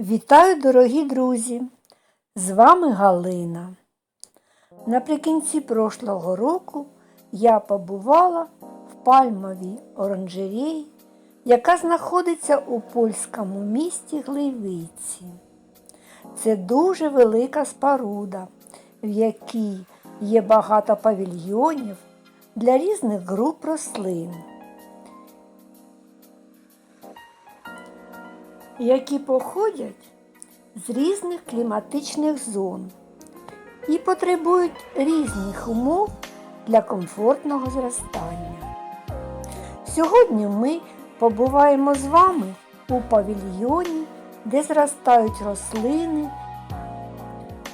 Вітаю, дорогі друзі! З вами Галина. Наприкінці прошлого року я побувала в пальмовій оранжереї, яка знаходиться у польському місті Гливиці. Це дуже велика споруда, в якій є багато павільйонів для різних груп рослин. Які походять з різних кліматичних зон і потребують різних умов для комфортного зростання. Сьогодні ми побуваємо з вами у павільйоні, де зростають рослини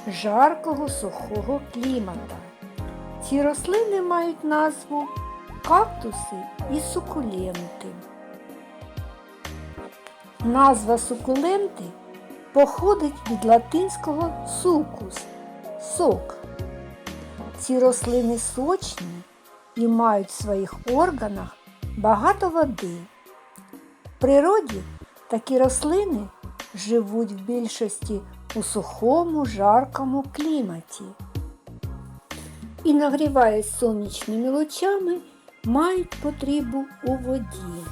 жаркого сухого клімата. Ці рослини мають назву кактуси і сукуленти. Назва сукуленти походить від латинського сукус сок. Ці рослини сочні і мають в своїх органах багато води. В природі такі рослини живуть в більшості у сухому, жаркому кліматі і, нагріваясь сонячними лучами, мають потребу у воді.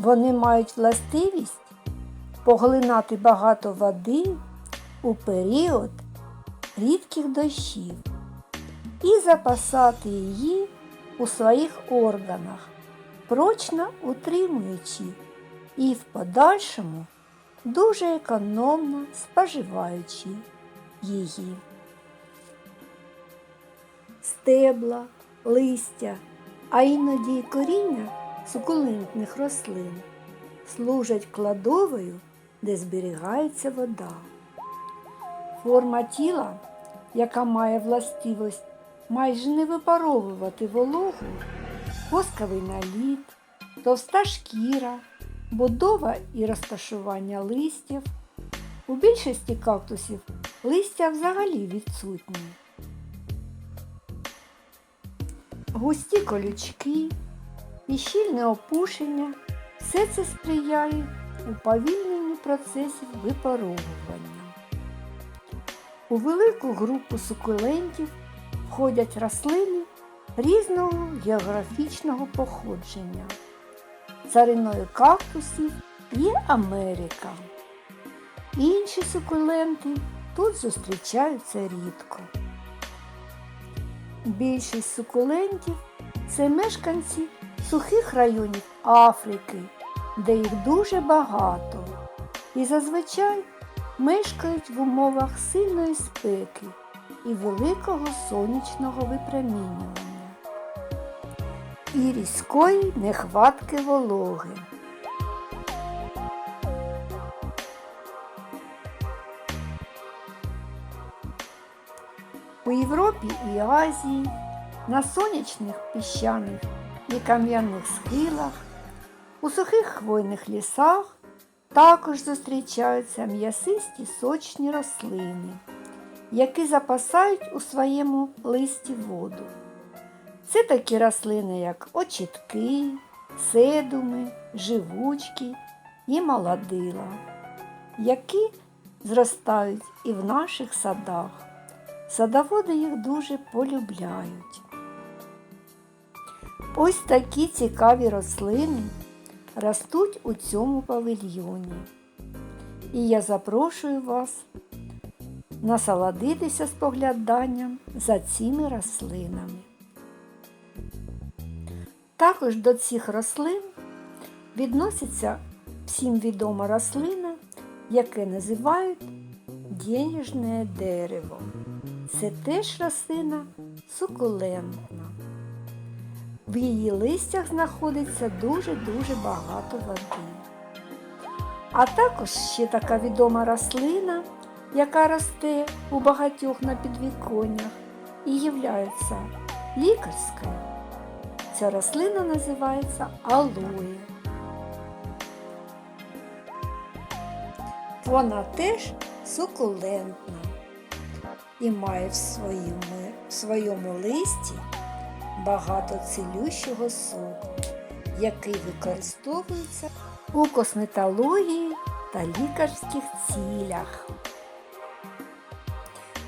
Вони мають властивість поглинати багато води у період рідких дощів і запасати її у своїх органах, прочно утримуючи і в подальшому дуже економно споживаючи її. Стебла, листя, а іноді й коріння сукулентних рослин служать кладовою, де зберігається вода. Форма тіла, яка має властивість майже не випаровувати вологу, восковий наліт, товста шкіра, будова і розташування листів. У більшості кактусів листя взагалі відсутні. Густі колючки і щільне опушення все це сприяє уповільненню процесів випаровування. У велику групу сукулентів входять рослини різного географічного походження. Цариною кактусів є Америка. Інші сукуленти тут зустрічаються рідко. Більшість сукулентів це мешканці сухих районів Африки, де їх дуже багато, і зазвичай мешкають в умовах сильної спеки і великого сонячного випромінювання і різкої нехватки вологи. У Європі і Азії на сонячних піщаних і кам'яних схилах, у сухих хвойних лісах також зустрічаються м'ясисті сочні рослини, які запасають у своєму листі воду. Це такі рослини, як очітки, седуми, живучки і молодила, які зростають і в наших садах. Садоводи їх дуже полюбляють. Ось такі цікаві рослини ростуть у цьому павільйоні. І я запрошую вас насолодитися спогляданням за цими рослинами. Також до цих рослин відноситься всім відома рослина, яке називають денежне дерево. Це теж рослина сукулентна. В її листях знаходиться дуже-дуже багато води. А також ще така відома рослина, яка росте у багатьох на підвіконнях і являється лікарською. Ця рослина називається алоє. Вона теж сукулентна і має в своєму, в своєму листі багато цілющого соку, який використовується у косметології та лікарських цілях.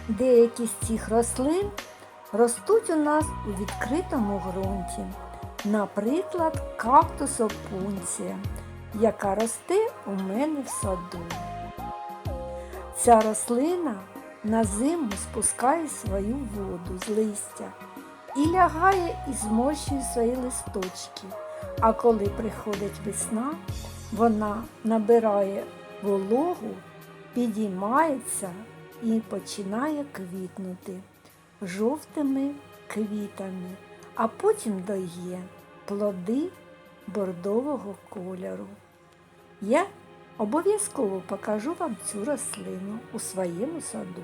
Деякі з цих рослин ростуть у нас у відкритому ґрунті. Наприклад, кактус опунція, яка росте у мене в саду. Ця рослина на зиму спускає свою воду з листя і лягає і змощує свої листочки. А коли приходить весна, вона набирає вологу, підіймається і починає квітнути жовтими квітами, а потім дає плоди бордового кольору. Я обов'язково покажу вам цю рослину у своєму саду.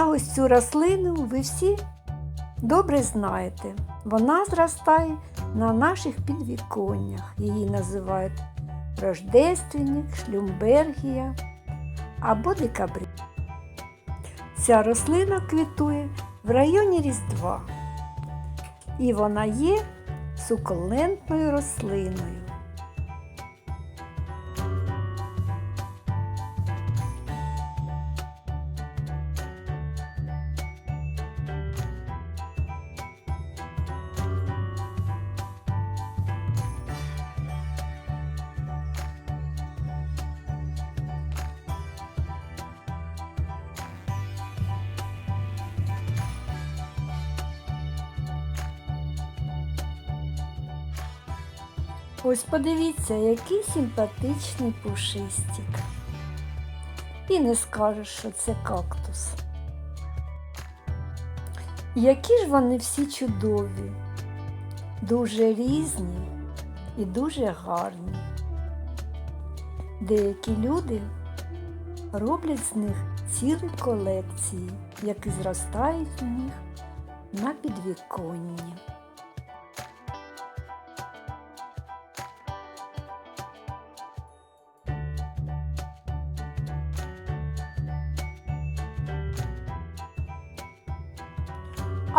А ось цю рослину ви всі добре знаєте. Вона зростає на наших підвіконнях. Її називають рождественник, шлюмбергія або декабрі. Ця рослина квітує в районі Різдва. І вона є сукулентною рослиною. Ось подивіться, який симпатичний пушистик. І не скажеш, що це кактус. Які ж вони всі чудові, дуже різні і дуже гарні. Деякі люди роблять з них цілі колекції, які зростають у них на підвіконні.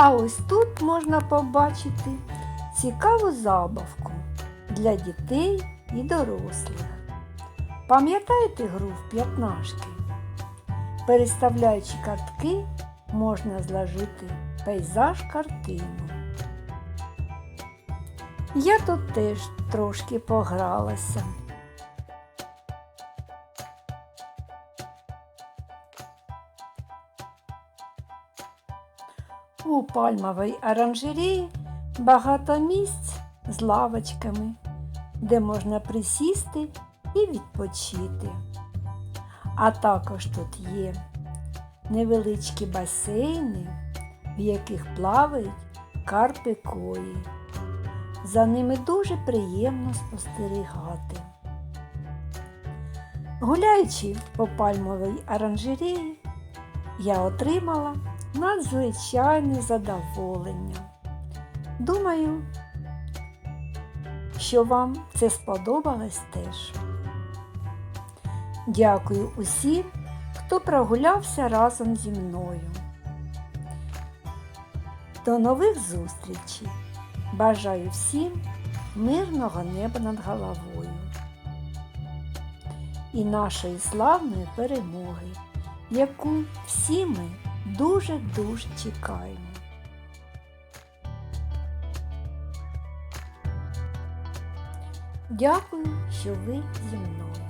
А ось тут можна побачити цікаву забавку для дітей і дорослих. Пам'ятаєте гру в п'ятнашки? Переставляючи картки, можна зложити пейзаж картину. Я тут теж трошки погралася. У пальмовій оранжереї багато місць з лавочками, де можна присісти і відпочити. А також тут є невеличкі басейни, в яких плавають карпи кої. За ними дуже приємно спостерігати. Гуляючи по пальмовій оранжереї, я отримала надзвичайне задоволення. Думаю, що вам це сподобалось теж. Дякую усім, хто прогулявся разом зі мною. До нових зустрічей! Бажаю всім мирного неба над головою і нашої славної перемоги, яку всі ми дуже-дуже чекаємо. Дякую, що ви зі мною.